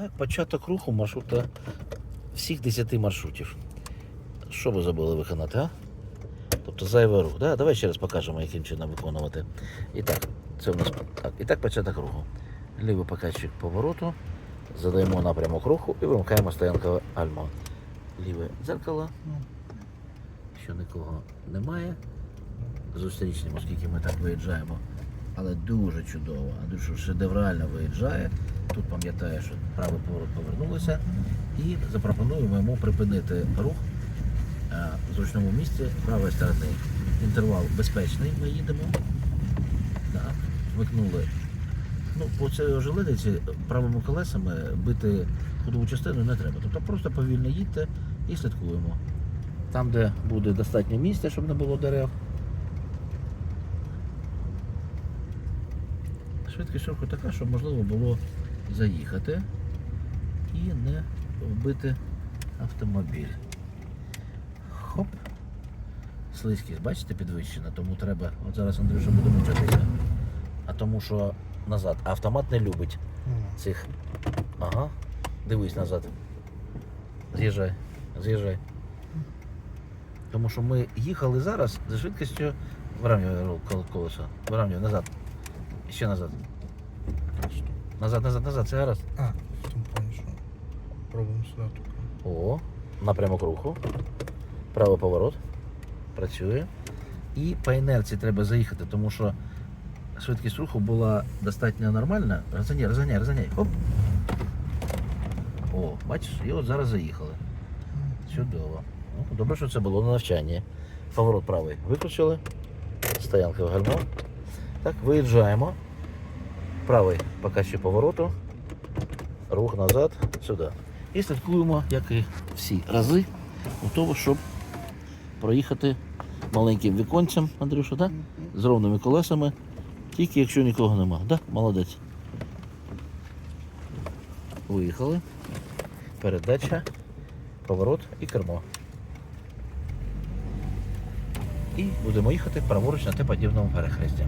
Так, початок руху маршрута всіх 10 маршрутів. Що ви забули виконати, а? Тобто зайвий рух. Да? Давай ще раз покажемо, яким чином виконувати. І так, це у нас так. І так початок руху. Лівий покажчик повороту. Задаємо напрямок руху і вимикаємо стоянкове альмо. Ліве дзеркало. Що нікого немає. Зустрічним, оскільки ми так виїжджаємо. Але дуже чудово, а дуже шедеврально виїжджає. Тут пам'ятаю, що правий поворот повернулися. І запропонуємо йому припинити рух е, в зручному місці правої сторони. Інтервал безпечний, ми їдемо. Так, вмикнули. Ну, по цій ожеледиці правими колесами бити ходову частину не треба. Тобто просто повільно їдьте і слідкуємо. Там, де буде достатньо місця, щоб не було дерев. Швидкість руху така, щоб можливо було заїхати і не вбити автомобіль. Хоп. Слизькість, бачите, підвищена, тому треба. От зараз Андрюша буде мучитися. А тому що назад. Автомат не любить цих. Ага. Дивись назад. З'їжджай, з'їжджай. Тому що ми їхали зараз за швидкістю. Виравнюй рол- кол- колесо. Виравнюй назад. Ще назад. Назад, назад, назад, це гаразд. А, в тому плані, що пробуємо сюди тільки. О, напрямок руху. Правий поворот. Працює. І по інерції треба заїхати, тому що швидкість руху була достатньо нормальна. Розганяй, розганяй, розганяй. Хоп. О, бачиш, і от зараз заїхали. Чудово. Ну, добре, що це було на навчанні. Поворот правий виключили. Стоянка в гальмо. Так, виїжджаємо. Правий поки повороту. Рух назад, сюди. І слідкуємо, як і всі рази, у того, щоб проїхати маленьким віконцем, Андрюша, да? з ровними колесами, тільки якщо нікого нема. Да? Молодець. Виїхали. Передача, поворот і кермо. І будемо їхати праворуч на те подібному перехресті.